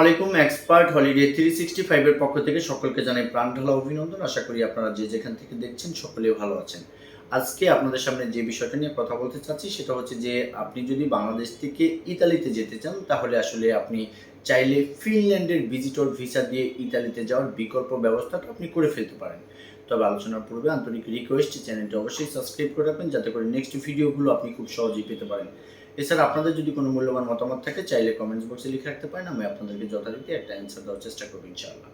আলাইকুম expert holiday three sixty ফাইভের পক্ষ থেকে সকলকে জানাই প্রাণ ঢালা অভিনন্দন। আশা করি আপনারা যে যেখান থেকে দেখছেন সকলেই ভালো আছেন। আজকে আপনাদের সামনে যে বিষয়টা নিয়ে কথা বলতে চাচ্ছি সেটা হচ্ছে যে আপনি যদি বাংলাদেশ থেকে ইতালিতে যেতে চান, তাহলে আসলে আপনি চাইলে ফিনল্যান্ডের ভিজিটর ভিসা দিয়ে ইতালিতে যাওয়ার বিকল্প ব্যবস্থাটা আপনি করে ফেলতে পারেন। তবে আলোচনার পূর্বে আন্তরিক রিকোয়েস্ট চ্যানেলটি অবশ্যই সাবস্ক্রাইব করে রাখবেন, যাতে করে নেক্সট ভিডিওগুলো আপনি খুব সহজেই পেতে পারেন। এছাড়া আপনাদের যদি কোনো মূল্যবান মতামত থাকে, চাইলে কমেন্টস বক্সে লিখে রাখতে পারেন, আমি আপনাদেরকে যথারীতি একটা অ্যান্সার দেওয়ার চেষ্টা করব ইনশাআল্লাহ।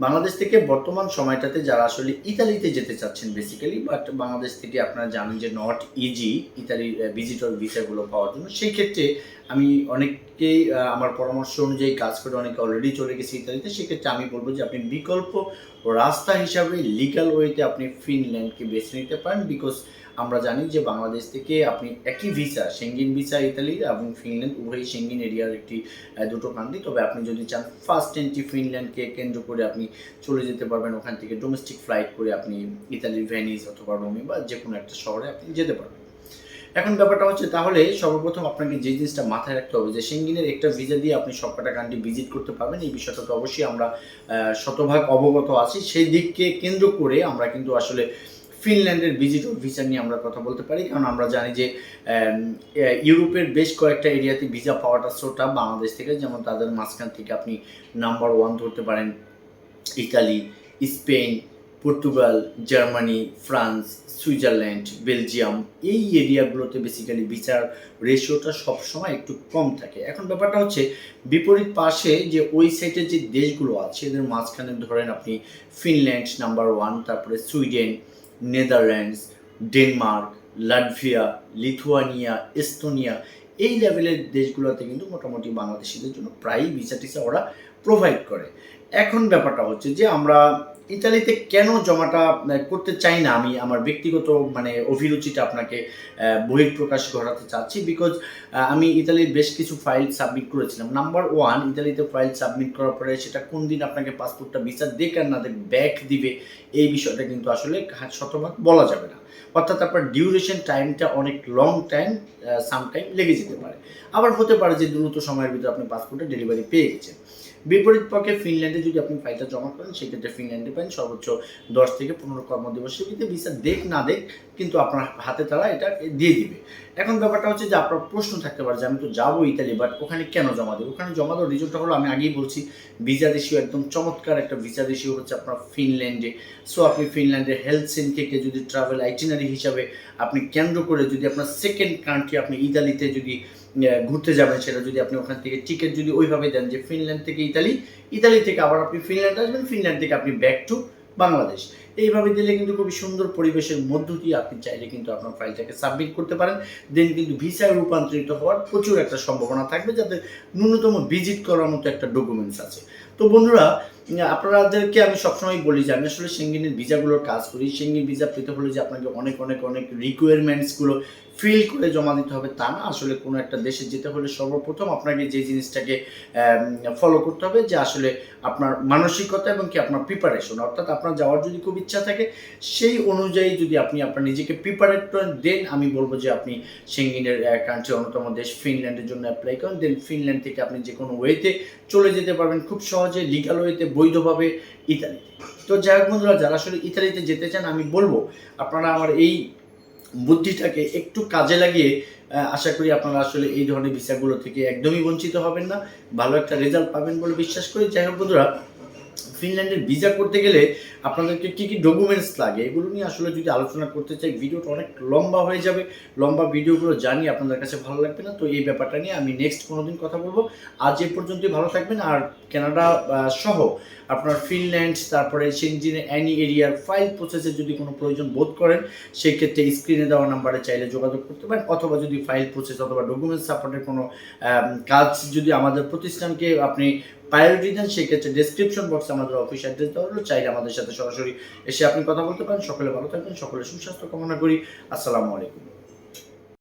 বাংলাদেশ থেকে বর্তমান সময়টাতে যারা আসলে ইতালিতে যেতে চাচ্ছেন বেসিক্যালি বাট বাংলাদেশ থেকে আপনারা জানেন যে নট ইজি ইতালির ভিজিটর ভিসাগুলো পাওয়ার জন্য। সেই ক্ষেত্রে আমি অনেককেই আমার পরামর্শ অনুযায়ী কাজ করে অনেকে অলরেডি চলে গেছে ইতালিতে। সেক্ষেত্রে আমি বলব যে আপনি বিকল্প রাস্তা হিসাবে লিগাল ওয়েতে আপনি ফিনল্যান্ডকে বেছে নিতে পারেন বিকজ আমরা জানি যে বাংলাদেশ থেকে আপনি একই ভিসা সেঙ্গিন ভিসা ইতালি এবং ফিনল্যান্ড উভয়ই সেঙ্গিন এরিয়ার একটি দুটো কান্ট্রি তবে আপনি যদি চান ফার্স্ট এন্ট্রি ফিনল্যান্ডকে কেন্দ্র করে আপনি চলে যেতে পারবেন, ওখান থেকে ডোমেস্টিক ফ্লাইট করে আপনি ইতালির ভেনিস অথবা রোমি বা যে কোনো একটা শহরে আপনি যেতে পারবেন। এখন ব্যাপারটা হচ্ছে, তাহলে সর্বপ্রথম আপনাকে যে জিনিসটা মাথায় রাখতে হবে যে সেঙ্গিনের একটা ভিসা দিয়ে আপনি সবকটা কান্ট্রি ভিজিট করতে পারবেন। এই বিষয়টা তো অবশ্যই আমরা শতভাগ অবগত আছি। সেই দিককে কেন্দ্র করে আমরা কিন্তু আসলে ফিনল্যান্ডের ভিজিটর ভিসা নিয়ে আমরা কথা বলতে পারি। কারণ আমরা জানি যে ইউরোপের বেশ কয়েকটা এরিয়াতে ভিসা পাওয়াটা সোটা বাংলাদেশ থেকে। যেমন তাদের মাঝখান থেকে আপনি নাম্বার ওয়ান ধরতে পারেন। Italy, Spain, Portugal, Germany, France, Switzerland, Belgium. এই এরিয়াগুলোতে বেসিক্যালি ভিসার রেশিওটা সবসময় একটু কম থাকে। এখন ব্যাপারটা হচ্ছে, বিপরীত পাশে যে ওই সাইডের যে দেশগুলো আছে, এদের মাঝখানে ধরেন আপনি ফিনল্যান্ড নাম্বার ওয়ান, তারপরে Sweden Netherlands, Denmark, Latvia, Lithuania, Estonia এই লেভেলের দেশগুলোতে কিন্তু মোটামুটি বাংলাদেশিদের জন্য প্রায়ই ভিসা টিসা ওরা প্রোভাইড করে। এখন ব্যাপারটা হচ্ছে যে আমরা ইতালিতে কেন জমাটা করতে চাই না আমি আমার ব্যক্তিগত মানে অভিরুচিটা আপনাকে বহিঃপ্রকাশ ঘটাতে চাচ্ছি বিকজ আমি ইতালির বেশ কিছু ফাইল সাবমিট করেছিলাম। নাম্বার ওয়ান ইতালিতে ফাইল সাবমিট করার পরে সেটা কোন দিন আপনাকে পাসপোর্টটা ভিসা দেখ আর না দেখ ব্যাক দিবে, এই বিষয়টা কিন্তু আসলে শতভাগ বলা যাবে না। অর্থাৎ আপনার ডিউরেশন টাইমটা অনেক লং টাইম সাম টাইম লেগে যেতে পারে। আবার হতে পারে যে দ্রুত সময়ের ভিতরে আপনি পাসপোর্টের ডেলিভারি পেয়ে গেছেন। বিপরীত পক্ষে ফিনল্যান্ডে যদি আপনি ফাইলটা জমা করেন, সেক্ষেত্রে ফিনল্যান্ডে পান সর্বোচ্চ দশ থেকে পনেরো কর্মদিবসের ভিতরে ভিসা দেখ না দেখ, কিন্তু আপনার হাতে তারা এটা দিয়ে দিবে। এখন ব্যাপারটা হচ্ছে যে আপনার প্রশ্ন থাকতে পারে যে আমি তো যাব ইতালি বাট ওখানে কেন জমা দেবো? ওখানে জমা দেওয়ার রিজনটা হলো, আমি আগেই বলছি ভিসা রেশিও একদম চমৎকার একটা ভিসা দেশীয় হচ্ছে আপনার ফিনল্যান্ডে। সো আপনি ফিনল্যান্ডের হেলথ থেকে যদি ট্রাভেল আইটিনারি হিসাবে আপনি কেন্দ্র করে যদি আপনার সেকেন্ড কান্ট্রি আপনি ইতালিতে যদি ঘুরতে যাবেন সেটা যদি আপনি ওখান থেকে টিকিট যদি ওইভাবে দেন যে ফিনল্যান্ড থেকে ইতালি ইতালি থেকে আবার আপনি ফিনল্যান্ড আসবেন ফিনল্যান্ড থেকে আপনি ব্যাক টু বাংলাদেশ এইভাবে দিলে কিন্তু খুবই সুন্দর পরিবেশের মধ্য দিয়ে আপনি চাইলে কিন্তু আপনার ফাইলটাকে সাবমিট করতে পারেন। দেন কিন্তু ভিসায় রূপান্তরিত হওয়ার প্রচুর একটা সম্ভাবনা থাকবে যাতে ন্যূনতম ভিজিট করার মতো একটা ডকুমেন্টস আছে। তো বন্ধুরা, আপনাদেরকে আমি সবসময় বলি যে আমি আসলে সেঙ্গিনের ভিসাগুলোর কাজ করি। সেঙ্গিন ভিসা পেতে হলে যে আপনাকে অনেক অনেক অনেক রিকোয়ারমেন্টসগুলো ফিল করে জমা দিতে হবে তা না। আসলে কোনো একটা দেশে যেতে হলে সর্বপ্রথম আপনাকে যে জিনিসটাকে ফলো করতে হবে যে আসলে আপনার মানসিকতা এবং কি আপনার প্রিপারেশন অর্থাৎ আপনার যাওয়ার যদি খুব ইচ্ছা থাকে, সেই অনুযায়ী যদি আপনি আপনার নিজেকে প্রিপারেট করেন দেন আমি বলব যে আপনি সেঙ্গিনের কান্ট্রি অন্যতম দেশ ফিনল্যান্ডের জন্য অ্যাপ্লাই করেন দেন ফিনল্যান্ড থেকে আপনি যে কোনো ওয়েতে চলে যেতে পারবেন, খুব সহজে লিগাল ওয়েতে বৈধভাবে ইতালিতে। তো যাই হোক বন্ধুরা, যারা আসলে ইতালিতে যেতে চান, আমি বলব, আপনারা আমার এই বুদ্ধিটাকে একটু কাজে লাগিয়ে আশা করি আপনারা আসলে এই ধরনের ভিসাগুলো থেকে একদমই বঞ্চিত হবেন না, ভালো একটা রেজাল্ট পাবেন বলে বিশ্বাস করি। যাই হোক বন্ধুরা, ফিনল্যান্ডের ভিসা করতে গেলে আপনাদেরকে কী কী ডকুমেন্টস লাগে, এগুলো নিয়ে আসলে যদি আলোচনা করতে চাই, ভিডিওটা অনেক লম্বা হয়ে যাবে। লম্বা ভিডিওগুলো জানি আপনাদের কাছে ভালো লাগবে না, তো এই ব্যাপারটা নিয়ে আমি নেক্সট কোনো দিন কথা বলব। আজ এ পর্যন্তই ভালো থাকবেন, আর কানাডা সহ আপনার ফিনল্যান্ড তারপরে সেনজিনের অ্যানি এরিয়ার ফাইল প্রসেসের যদি কোনো প্রয়োজন বোধ করেন, সেক্ষেত্রে স্ক্রিনে দেওয়া নাম্বারে চাইলে যোগাযোগ করতে পারেন, অথবা যদি ফাইল প্রসেস অথবা ডকুমেন্টস সাপোর্টের কোনো কাজ যদি আমাদের প্রতিষ্ঠানকে আপনি প্রায়োরিটি দেন, সেক্ষেত্রে ডেসক্রিপশন বক্সে আমাদের অফিস অ্যাড্রেস দেওয়া হলো চাইলে আমাদের সাথে সরাসরি এসে আপনি কথা বলতে পারেন। সকলে ভালো থাকবেন, সকলে সুস্বাস্থ্য কামনা করি। আসসালামু আলাইকুম।